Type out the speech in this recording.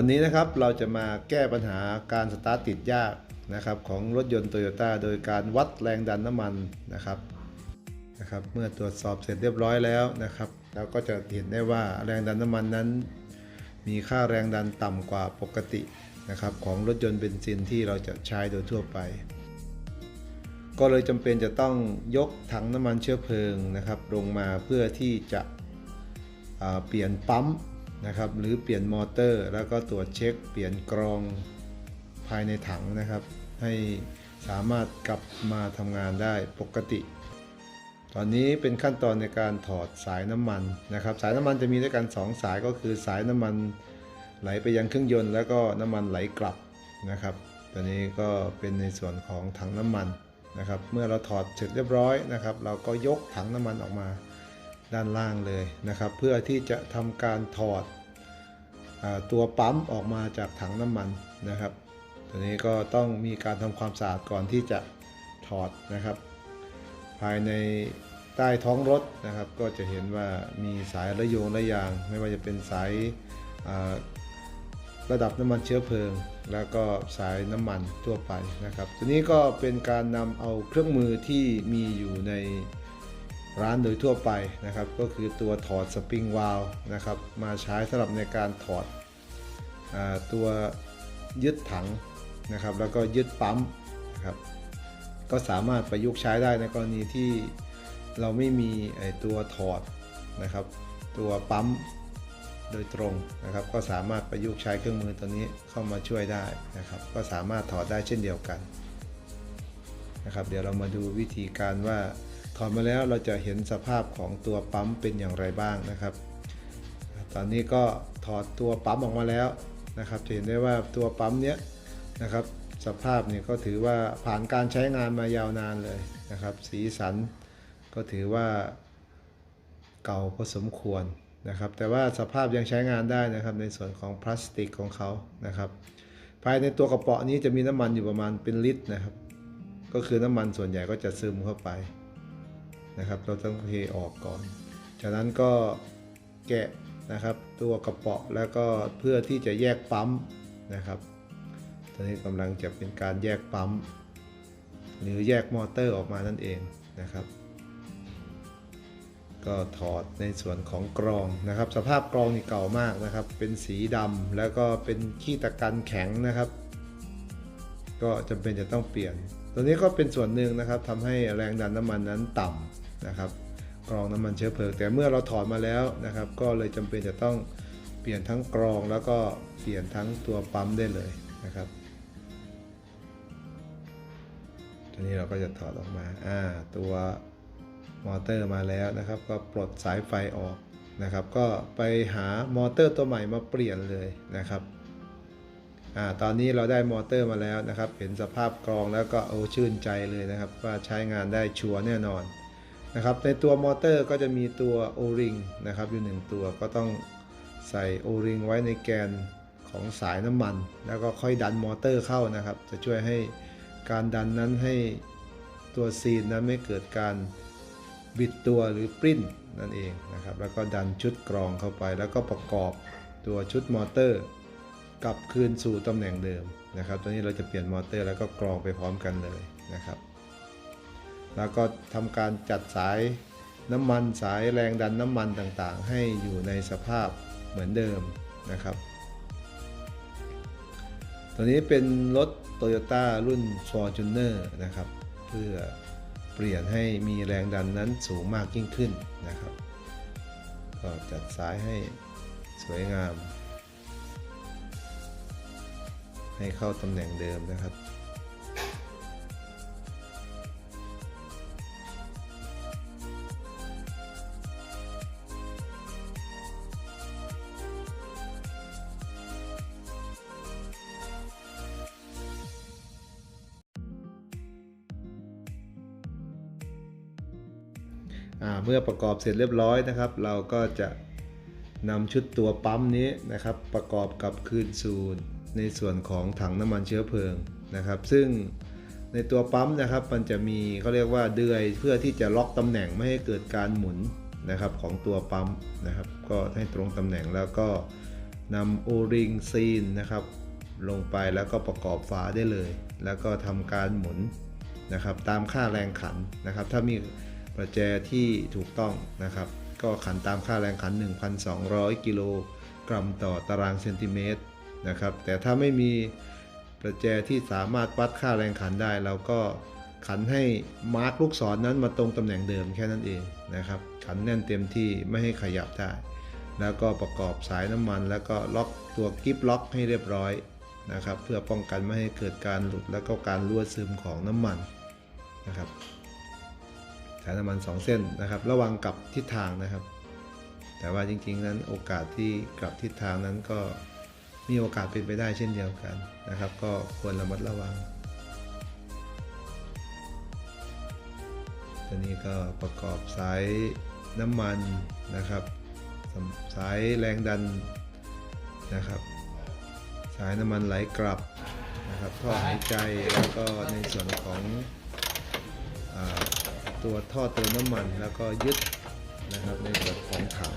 วันนี้นะครับเราจะมาแก้ปัญหาการสตาร์ทติดยากนะครับของรถยนต์โตโยต้าโดยการวัดแรงดันน้ำมันนะครับนะครับ เมื่อตรวจสอบเสร็จเรียบร้อยแล้วนะครับเราก็จะเห็นได้ว่าแรงดันน้ำมันนั้น มีค่าแรงดันต่ำกว่าปกตินะครับของรถยนต์เบนซินที่เราจะใช้โดยทั่วไป ก็เลยจำเป็นจะต้องยกถังน้ำมันเชื้อเพลิงนะครับลงมาเพื่อที่จะเปลี่ยนปั๊ม นะครับหรือเปลี่ยนมอเตอร์ แล้วก็ตรวจเช็ค เปลี่ยนกรองภายในถังนะครับ ให้สามารถกลับมาทำงานได้ปกติ ตอนนี้เป็นขั้นตอนในการถอดสายน้ำมันนะครับ สายน้ำมันจะมีด้วยกัน 2 สายก็คือสายน้ำมันไหลไปยังเครื่องยนต์ แล้วก็น้ำมันไหลกลับนะครับ ตอนนี้ก็เป็นในส่วนของถังน้ำมันนะครับ เมื่อเราถอดเสร็จเรียบร้อยนะครับ เราก็ยกถังน้ำมันออกมา ด้านล่างเลยนะครับ เพื่อที่จะทำการถอดอตัวปั๊มออกมาจากถังน้ำมันนะครับ ตัวนี้ก็ต้องมีการทำความสะอาดก่อนที่จะถอดนะครับ ภายในใต้ท้องรถนะครับ ก็จะเห็นว่ามีสายระโยงระยาง ไม่ว่าจะเป็นสายระดับน้ำมันเชื้อเพลิง แล้วก็สายน้ำมันทั่วไปนะครับ ตัวนี้ก็เป็นการนำเอาเครื่องมือที่มีอยู่ใน ร้านโดยทั่วไปนะครับ ก็คือตัวถอดสปริงวาลนะครับ มาใช้สำหรับในการถอดอตัวยึดถังนะครับ แล้วก็ยึดปั๊มนะครับ ก็สามารถประยุกต์ใช้ได้ในกรณีที่เราไม่มีตัวถอดนะครับ ตัวปั๊มโดยตรงนะครับ ก็สามารถประยุกต์ใช้เครื่องมือตัวนี้เข้ามาช่วยได้นะครับ ก็สามารถถอดได้เช่นเดียวกันนะครับ เดี๋ยวเรามาดูวิธีการว่า ถอดมาแล้วเราจะเห็นสภาพของตัวปั๊มเป็นอย่างไรบ้างนะครับ ตอนนี้ก็ถอดตัวปั๊มออกมาแล้วนะครับจะเห็นได้ว่าตัวปั๊มเนี้ยนะครับสภาพเนี่ยก็ถือว่าผ่านการใช้งานมายาวนานเลยนะครับ สีสันก็ถือว่าเก่าพอสมควรนะครับ แต่ว่าสภาพยังใช้งานได้นะครับในส่วนของพลาสติกของเขานะครับ ภายในตัวกระป๋อนี้จะมีน้ำมันอยู่ประมาณเป็นลิตรนะครับ ก็คือน้ำมันส่วนใหญ่ก็จะซึมเข้าไป นะครับ เราต้องเทออกก่อน จากนั้นก็แกะนะครับตัวกระป๋อแล้วก็เพื่อที่จะแยกปั๊มนะครับตอนนี้กำลังจะเป็นการแยกปั๊ม หรือแยกมอเตอร์ออกมานั่นเองนะครับ ก็ถอดในส่วนของกรองนะครับ สภาพกรองนี่เก่ามากนะครับ เป็นสีดำแล้วก็เป็นขี้ตะกันแข็งนะครับ ก็จำเป็นจะต้องเปลี่ยน ตัวนี้ก็เป็นส่วนหนึ่งนะครับทำให้แรงดันน้ำมันนั้นต่ำ นะครับกรองน้ำมันเชื้อเพลิง แต่เมื่อเราถอดมาแล้วนะครับ ก็เลยจำเป็นจะต้องเปลี่ยนทั้งกรองแล้วก็เปลี่ยนทั้งตัวปั๊มได้เลยนะครับตัวนี้เราก็จะถอดออกมาอ่าตัวมอเตอร์มาแล้วนะครับ ก็ปลดสายไฟออกนะครับ ก็ไปหามอเตอร์ตัวใหม่มาเปลี่ยนเลยนะครับอ่าตอนนี้เราได้มอเตอร์มาแล้วนะครับ เห็นสภาพกรองแล้วก็โอ้ชื่นใจเลยนะครับ ว่าใช้งานได้ชัวร์แน่นอน นะครับในตัวมอเตอร์ก็จะมีตัว O-ring นะครับอยู่หนึ่งตัวก็ต้องใส่ O-ring ไว้ในแกนของสายน้ำมัน แล้วก็ค่อยดันมอเตอร์เข้านะครับ จะช่วยให้การดันนั้นให้ตัวซีนนั้นไม่เกิดการบิดตัวหรือปริ้นนั่นเองนะครับ แล้วก็ดันชุดกรองเข้าไป แล้วก็ประกอบตัวชุดมอเตอร์กลับคืนสู่ตำแหน่งเดิมนะครับ ตัวนี้เราจะเปลี่ยนมอเตอร์แล้วก็กรองไปพร้อมกันเลยนะครับ แล้วก็ทำการจัดสายน้ำมันสายแรงดันน้ำมันต่างๆ ให้อยู่ในสภาพเหมือนเดิมนะครับ ตัวนี้เป็นรถ Toyota รุ่น Fortuner นะครับ เพื่อเปลี่ยนให้มีแรงดันนั้นสูงมากยิ่งขึ้นนะครับ ก็จัดสายให้สวยงาม ให้เข้าตำแหน่งเดิมนะครับ เมื่อประกอบเสร็จเรียบร้อยนะครับ เราก็จะนำชุดตัวปั๊มนี้นะครับ ประกอบกับคืนสู่ในส่วนของถังน้ำมันเชื้อเพลิงนะครับ ซึ่งในตัวปั๊มนะครับ มันจะมีเขาเรียกว่าเดือยเพื่อที่จะล็อกตำแหน่งไม่ให้เกิดการหมุนนะครับของตัวปั๊มนะครับ ก็ให้ตรงตำแหน่งแล้วก็นำโอริงซีนนะครับ ลงไปแล้วก็ประกอบฝาได้เลย แล้วก็ทำการหมุนนะครับ ตามค่าแรงขันนะครับ ถ้ามี ประแจที่ถูกต้องนะครับ ก็ขันตามค่าแรงขัน 1,200 กิโลกรัมต่อตารางเซนติเมตรนะครับ แต่ถ้าไม่มีประแจที่สามารถวัดค่าแรงขันได้เราก็ขันให้มาร์กลูกศรนนั้นมาตรงตำแหน่งเดิมแค่นั้นเองนะครับ ขันแน่นเต็มที่ไม่ให้ขยับได้แล้วก็ประกอบสายน้ำมันแล้วก็ล็อกตัวกิฟล็อกให้เรียบร้อยนะครับ เพื่อป้องกันไม่ให้เกิดการหลุดแล้วก็การรั่วซึมของน้ำมันนะครับายน้ำมัน2เส้นนะครับ ระวังกลับทิศทางนะครับ แต่ว่าจริงๆนั้นโอกาสที่กลับทิศทางนั้นก็มีโอกาสเป็นไปได้เช่นเดียวกันนะครับ ก็ควรระมัดระวังตัวนี้ก็ประกอบสายน้ำมันนะครับสสายแรงดันนะครับ สายน้ำมันไหลกลับนะครับท่อหายใจแล้วก็ในส่วนของ ตัวท่อเติมน้ำมัน แล้วก็ยึดนะครับในส่วนของถัง